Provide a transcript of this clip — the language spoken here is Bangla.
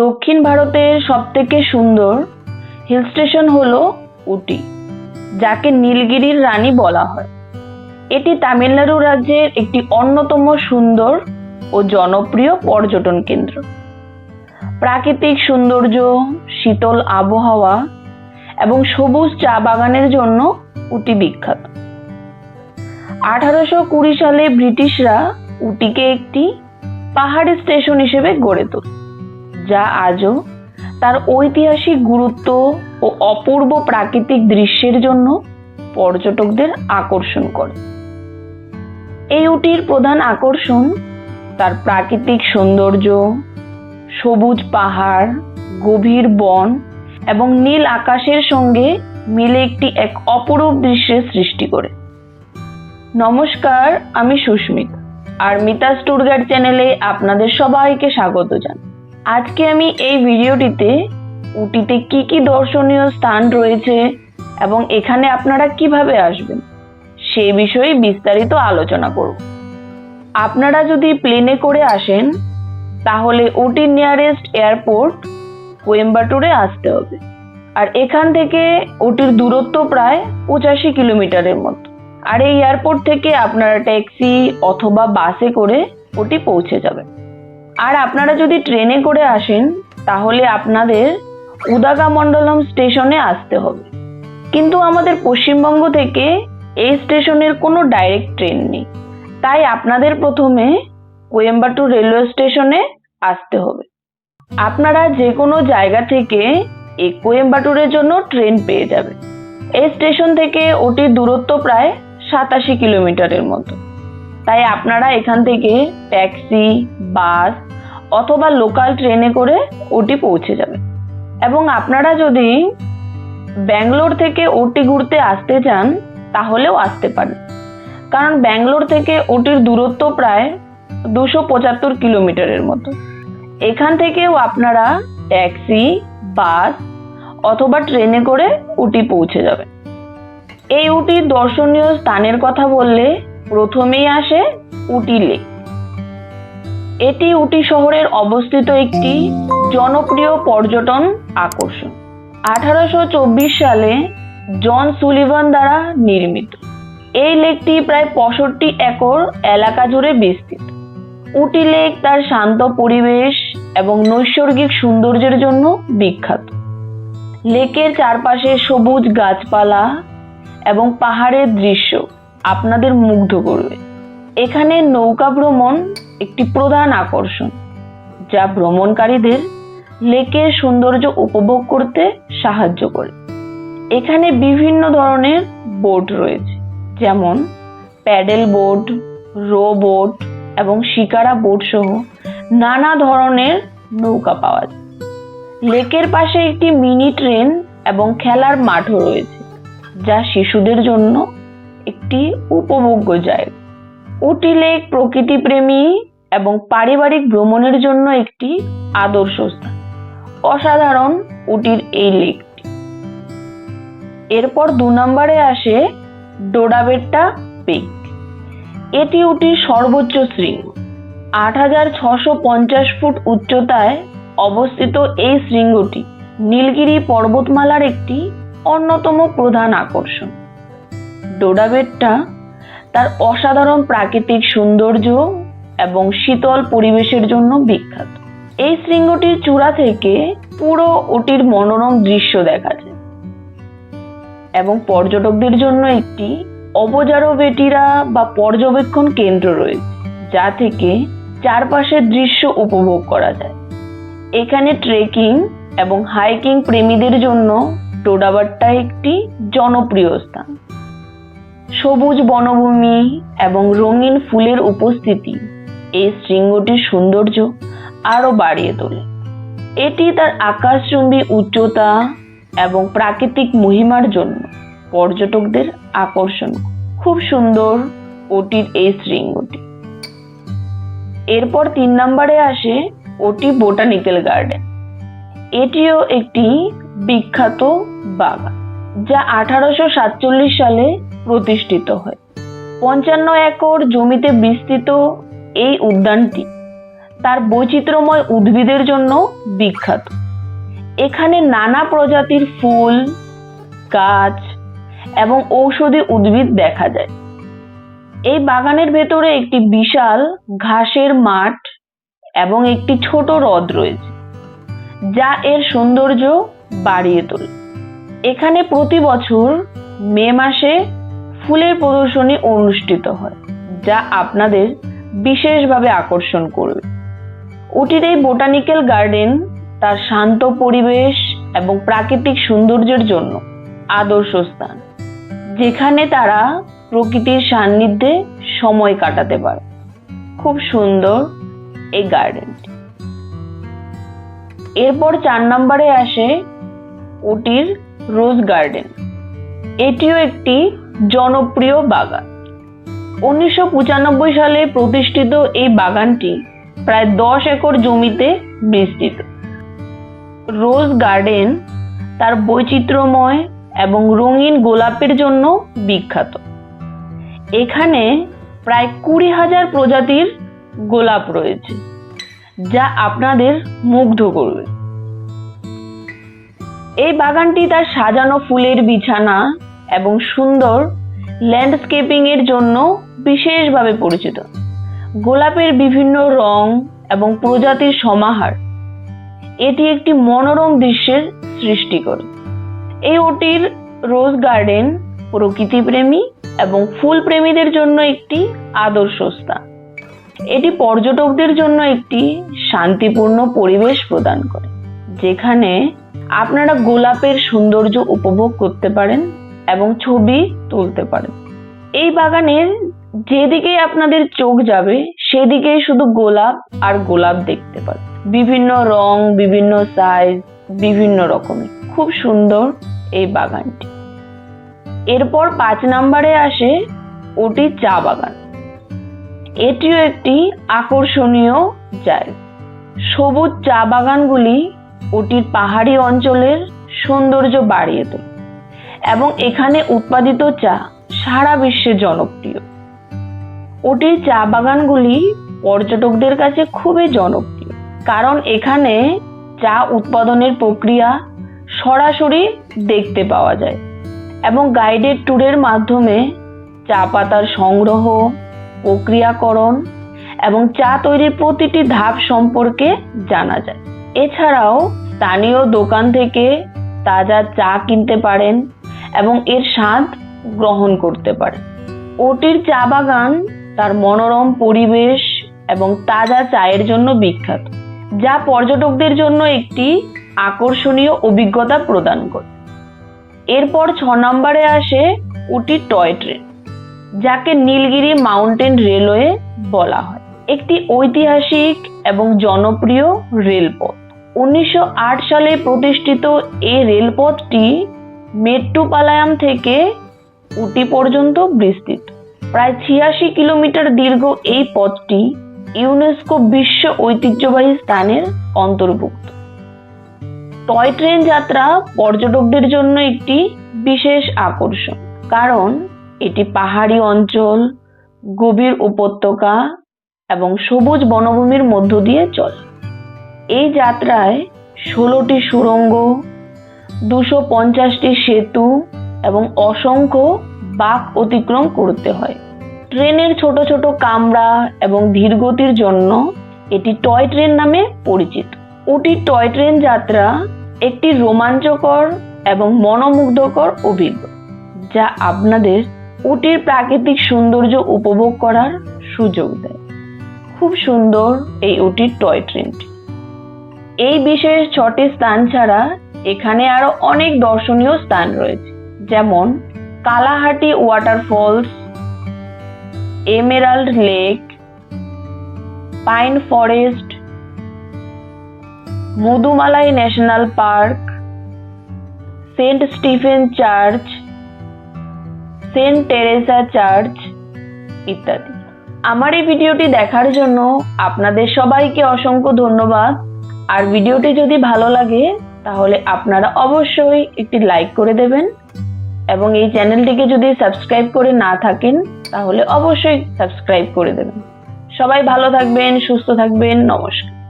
দক্ষিণ ভারতের সবথেকে সুন্দর হিল স্টেশন হলো উটি, যাকে নীলগিরির রানী বলা হয়। এটি তামিলনাড়ু রাজ্যের একটি অন্যতম সুন্দর ও জনপ্রিয় পর্যটন কেন্দ্র। প্রাকৃতিক সৌন্দর্য, শীতল আবহাওয়া এবং সবুজ চা বাগানের জন্য উটি বিখ্যাত। আঠারোশো কুড়ি সালে ব্রিটিশরা উটিকে একটি পাহাড়ি স্টেশন হিসেবে গড়ে তোলে। যা আজও তার ঐতিহাসিক গুরুত্ব ও অপূর্ব প্রাকৃতিক দৃশ্যের জন্য পর্যটকদের আকর্ষণ করে। এই উটির প্রধান আকর্ষণ তার প্রাকৃতিক সৌন্দর্য, সবুজ পাহাড়, গভীর বন এবং নীল আকাশের সঙ্গে মিলে একটি এক অপরূপ দৃশ্যের সৃষ্টি করে। নমস্কার, আমি সুস্মিতা। আর মিতাস ট্যুর গাইড চ্যানেলে আপনাদের সবাইকে স্বাগত জানাই। আজকে আমি এই ভিডিওটিতে উটিতে কি কি দর্শনীয় স্থান রয়েছে এবং এখানে আপনারা কীভাবে আসবেন, সে বিষয়ে বিস্তারিত আলোচনা করব। আপনারা যদি প্লেনে করে আসেন, তাহলে উটির নিয়ারেস্ট এয়ারপোর্ট কোয়েম্বাটুরে আসতে হবে। আর এখান থেকে উটির দূরত্ব প্রায় পঁচাশি কিলোমিটারের মতো। আর এই এয়ারপোর্ট থেকে আপনারা ট্যাক্সি অথবা বাসে করে ওটি পৌঁছে যাবেন। আর আপনারা যদি ট্রেনে করে আসেন, তাহলে আপনাদের উদাগামণ্ডলম স্টেশনে আসতে হবে। কিন্তু আমাদের পশ্চিমবঙ্গ থেকে এই স্টেশনের কোনো ডাইরেক্ট ট্রেন নেই। তাই আপনাদের প্রথমে কোয়েম্বাটুর রেলওয়ে স্টেশনে আসতে হবে। আপনারা যে কোনো জায়গা থেকে এই কোয়েম্বাটুরের জন্য ট্রেন পেয়ে যাবেন। এই স্টেশন থেকে ওটির দূরত্ব প্রায় সাতাশি কিলোমিটারের মতো। তাই আপনারা এখান থেকে ট্যাক্সি, বাস অথবা লোকাল ট্রেনে করে ওটি পৌঁছে যাবে এবং আপনারা যদি ব্যাঙ্গালোর থেকে ওটি ঘুরতে আসতে চান, তাহলেও আসতে পারেন। কারণ ব্যাঙ্গালোর থেকে ওটির দূরত্ব প্রায় দুশো পঁচাত্তর কিলোমিটারের মতো। এখান থেকেও আপনারা ট্যাক্সি, বাস অথবা ট্রেনে করে উটি পৌঁছে যাবেন। এই উটির দর্শনীয় স্থানের কথা বললে প্রথমেই আসে উটি লেক। এটি উটি শহরের অবস্থিত একটি জনপ্রিয় পর্যটন আকর্ষণ। আঠারোশো চব্বিশ সালে জন সুলিভান দ্বারা নির্মিত। এই লেকটি প্রায় পঁয়ষট্টি একর এলাকা জুড়ে বিস্তৃত। উটি লেক তার শান্ত পরিবেশ এবং নৈসর্গিক সৌন্দর্যের জন্য বিখ্যাত। লেকের চারপাশে সবুজ গাছপালা এবং পাহাড়ের দৃশ্য আপনাদের মুগ্ধ করবে। এখানে নৌকা ভ্রমণ একটি প্রধান আকর্ষণ, যা ভ্রমণকারীদের লেকের সৌন্দর্য উপভোগ করতে সাহায্য করে। এখানে বিভিন্ন ধরনের বোট রয়েছে, যেমন প্যাডেল বোট, রো বোট এবং শিকারা বোট সহ নানা ধরনের নৌকা পাওয়া যায়। লেকের পাশে একটি মিনি ট্রেন এবং খেলার মাঠও রয়েছে, যা শিশুদের জন্য একটি উপভোগ্য জায়গা উটি লেক প্রকৃতিপ্রেমী এবং পারিবারিক ভ্রমণের জন্য একটি আদর্শ স্থান। অসাধারণ উটির এই লেকটি। এরপর দু নম্বরে আসে ডোডাবেট্টা পিক। এটি উটির সর্বোচ্চ শৃঙ্গ। আট হাজার ছশো পঞ্চাশ ফুট উচ্চতায় অবস্থিত এই শৃঙ্গটি নীলগিরি পর্বতমালার একটি অন্যতম প্রধান আকর্ষণ। ডোডাবেট্টা তার অসাধারণ প্রাকৃতিক সৌন্দর্য এবং শীতল পরিবেশের জন্য বিখ্যাত। এই শৃঙ্গটির চূড়া থেকে পুরো ওটির মনোরম দৃশ্য দেখা যায়। এবং পর্যটকদের জন্য একটি অবজারভেটিরা বা পর্যবেক্ষণ কেন্দ্র রয়েছে, যা থেকে চারপাশের দৃশ্য উপভোগ করা যায়। এখানে ট্রেকিং এবং হাইকিং প্রেমীদের জন্য টোডাবাট্টা একটি জনপ্রিয় স্থান। সবুজ বনভূমি এবং রঙিন ফুলের উপস্থিতি এই শৃঙ্গটির সৌন্দর্য আরও বাড়িয়ে তোলে। এটি তার আকাশচুম্বী উচ্চতা এবং প্রাকৃতিক মহিমার জন্য পর্যটকদের আকর্ষণ। খুব সুন্দর ওটির এই শৃঙ্গটি। এরপর তিন নম্বরে আসে ওটি বোটানিক্যাল গার্ডেন। এটিও একটি বিখ্যাত বাগান, যা আঠারোশো সাতচল্লিশ সালে প্রতিষ্ঠিত হয়। পঞ্চান্ন একর জমিতে বিস্তৃত এই উদ্যানটি তার বৈচিত্র্যময় উদ্ভিদের জন্য বিখ্যাত। এখানে নানা প্রজাতির ফুল, গাছ এবং ঔষধি উদ্ভিদ দেখা যায়। এই বাগানের ভেতরে একটি বিশাল ঘাসের মাঠ এবং একটি ছোট হ্রদ রয়েছে, যা এর সৌন্দর্য বাড়িয়ে তোলে। এখানে প্রতি বছর মে মাসে ফুলের প্রদর্শনী অনুষ্ঠিত হয়, যা আপনাদের বিশেষভাবে আকর্ষণ করবে। উটির এই বোটানিক্যাল গার্ডেন তার শান্ত পরিবেশ এবং প্রাকৃতিক সৌন্দর্যের জন্য আদর্শ স্থান, যেখানে তারা প্রকৃতির সান্নিধ্যে সময় কাটাতে পারে। খুব সুন্দর এই গার্ডেনটি। এরপর চার নম্বরে আসে উটির রোজ গার্ডেন। এটিও একটি জনপ্রিয় বাগান। উনিশশো পঁচানব্বই সালে প্রতিষ্ঠিত এই বাগানটি প্রায় দশ একর জমিতে বিস্তৃত। রোজ গার্ডেন তার বৈচিত্র্যময় এবং রঙিন গোলাপের জন্য বিখ্যাত। এখানে প্রায় কুড়ি হাজার প্রজাতির গোলাপ রয়েছে, যা আপনাদের মুগ্ধ করবে। এই বাগানটি তার সাজানো ফুলের বিছানা এবং সুন্দর ল্যান্ডস্কেপিং এর জন্য বিশেষভাবে পরিচিত। গোলাপের বিভিন্ন রং এবং প্রজাতির সমাহার, এটি একটি মনোরম দৃশ্যের সৃষ্টি করে। এই ওটির রোজ গার্ডেন প্রকৃতিপ্রেমী এবং ফুল প্রেমীদের জন্য একটি আদর্শ স্থান। এটি পর্যটকদের জন্য একটি শান্তিপূর্ণ পরিবেশ প্রদান করে, যেখানে আপনারা গোলাপের সৌন্দর্য উপভোগ করতে পারেন এবং ছবি তুলতে পারেন এই বাগানের যেদিকে আপনাদের চোখ যাবে সেদিকে শুধু গোলাপ আর গোলাপ দেখতে পাবেন। বিভিন্ন রং, বিভিন্ন সাইজ বিভিন্ন রকমের। খুব সুন্দর এই বাগানটি। এরপর পাঁচ নম্বরে আসে ওটি চা বাগান। এটিও একটি আকর্ষণীয় জায়গা। সবুজ চা বাগানগুলি ওটির পাহাড়ি অঞ্চলের সৌন্দর্য বাড়িয়ে তোলে। এবং এখানে উৎপাদিত চা সারা বিশ্বে জনপ্রিয়। ওটির চা বাগানগুলি পর্যটকদের কাছে খুবই জনপ্রিয়, কারণ এখানে চা উৎপাদনের প্রক্রিয়া সরাসরি দেখতে পাওয়া যায় এবং গাইডেড ট্যুরের মাধ্যমে চা পাতার সংগ্রহ, প্রক্রিয়াকরণ এবং চা তৈরির প্রতিটি ধাপ সম্পর্কে জানা যায়। এছাড়াও স্থানীয় দোকান থেকে তাজা চা কিনতে পারেন এবং এর স্বাদ গ্রহণ করতে পারেন ওটির চা বাগান তার মনোরম পরিবেশ এবং তাজা চায়ের জন্য বিখ্যাত, যা পর্যটকদের জন্য একটি আকর্ষণীয় অভিজ্ঞতা প্রদান করে। এরপর ছ নম্বরে আসে উটি টয় ট্রেন, যাকে নীলগিরি মাউন্টেন রেলওয়ে বলা হয়। একটি ঐতিহাসিক এবং জনপ্রিয় রেলপথ। উনিশশো আট সালে প্রতিষ্ঠিত এই রেলপথটি মেট্টুপালায়াম থেকে উটি পর্যন্ত বিস্তৃত। প্রায় ছিয়াশি কিলোমিটার দীর্ঘ এই পথটি ইউনেস্কো বিশ্ব ঐতিহ্যবাহী স্থানের অন্তর্ভুক্ত। টয় ট্রেন যাত্রা পর্যটকদের জন্য একটি বিশেষ আকর্ষণ, কারণ এটি পাহাড়ি অঞ্চল, গভীর উপত্যকা এবং সবুজ বনভূমির মধ্য দিয়ে চলে। এই যাত্রায় ষোলোটি সুড়ঙ্গ দুশো পঞ্চাশটি সেতু এবং অসংখ্য বাক অতিক্রম করতে হয়। ট্রেনের ছোট ছোট কামরা এবং ধীরগতির জন্য এটি টয় ট্রেন নামে পরিচিত। উটি টয় ট্রেন যাত্রা একটি রোমাঞ্চকর এবং মনোমুগ্ধকর অভিজ্ঞতা যা আপনাদের উটির প্রাকৃতিক সৌন্দর্য উপভোগ করার সুযোগ দেয়। খুব সুন্দর এই উটির টয় ট্রেনটি। এই বিশেষ ছটি স্থান ছাড়া এখানে আরও অনেক দর্শনীয় স্থান রয়েছে, যেমন Kalahatti waterfalls, emerald lake, pine forest, Mudumalai national park, saint Stephen church, saint Teresa church ইত্যাদি। আমার এই ভিডিওটি দেখার জন্য আপনাদের সবাইকে অসংখ্য ধন্যবাদ। আর ভিডিওটি যদি ভালো লাগে তাহলে আপনারা অবশ্যই একটি লাইক করে দেবেন এবং এই চ্যানেলটিকে যদি সাবস্ক্রাইব করে না থাকেন, তাহলে অবশ্যই সাবস্ক্রাইব করে দেবেন। সবাই ভালো থাকবেন, সুস্থ থাকবেন, নমস্কার।